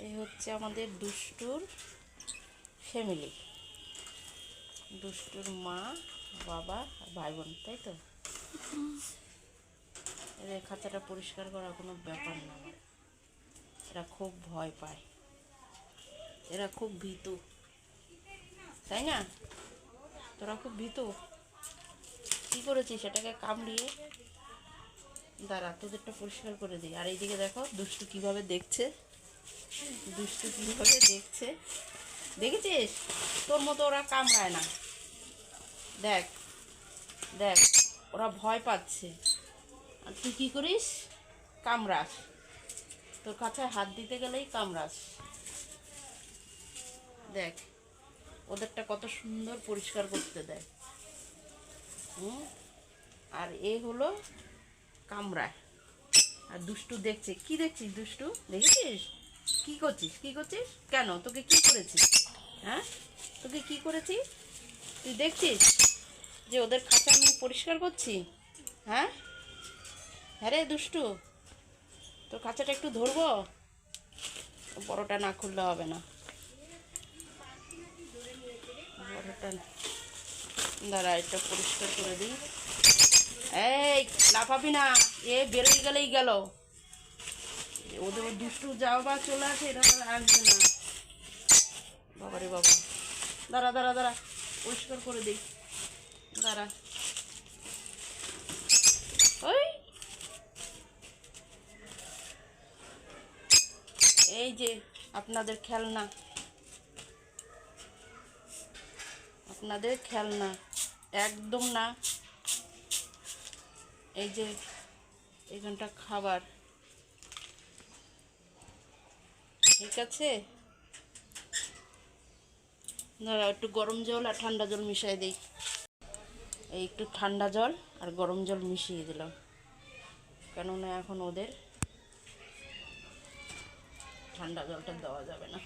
এই হচ্ছে আমাদের দুষ্টুর ফ্যামিলি দুষ্টুর মা, বাবা, ভাই বোন, তাই তো? এদের খাঁচাটা পরিষ্কার করা কোনো ব্যাপার না। এরা খুব ভয় পায়। এরা খুব ভীতু। তাই না? তোরা খুব ভীতু। কী করেছিস? সেটাকে কামড়িয়ে দাঁড়া, তোদেরটা পরিষ্কার করে দিই। আর এইদিকে দেখো, দুষ্টু কীভাবে দেখছে। দুষ্টু কীভাবে দেখছে। দেখেছিস? তোর মতো ওরা কামড়ায় না। দেখ দেখ, ওরা ভয় পাচ্ছে। আর তুই কী করিস? কামড়াস। তোর কাছে হাত দিতে গেলেই কামড়াস। দেখ, ওদেরটা কত সুন্দর পরিষ্কার করতে দেয়। হুম? আর এ হলো কামড়া আর দুষ্টু দেখছে। কি দেখছিস দুষ্টু? দেখেছিস? কি করছিস? কি করছিস? কেন? তোকে কি করেছিস হ্যাঁ? তোকে কি করেছি? তুই দেখছিস যে ওদের খাঁচা আমি পরিষ্কার করছি? হ্যাঁ? হ্যাঁ রে দুষ্টু, তোর খাঁচাটা একটু ধরবো? বড়টা না খুললে হবে না। বড়টা দাঁড়া, এটা পরিষ্কার করে দিই। এই, লাফাবি না। এ, বেরোই গেলেই গেল। ওদের দুষ্টু যাও বা চলে আসে এটা তো আর আসবে না। বাবারে বাবা। দাঁড়া দাঁড়া দাঁড়া। পরিষ্কার করে দিই। দাঁড়া। ওই। এই যে, আপনাদের খেলনা। আপনাদের খেলনা। একদম না। এই যে, এখানটা খাবার। ঠিক আছে? ধরো একটু গরম জল আর ঠান্ডা জল মিশাই দিই। এই একটু ঠান্ডা জল আর গরম জল মিশিয়ে দিলাম। কেননা এখন ওদের ঠান্ডা জলটা দেওয়া যাবে না।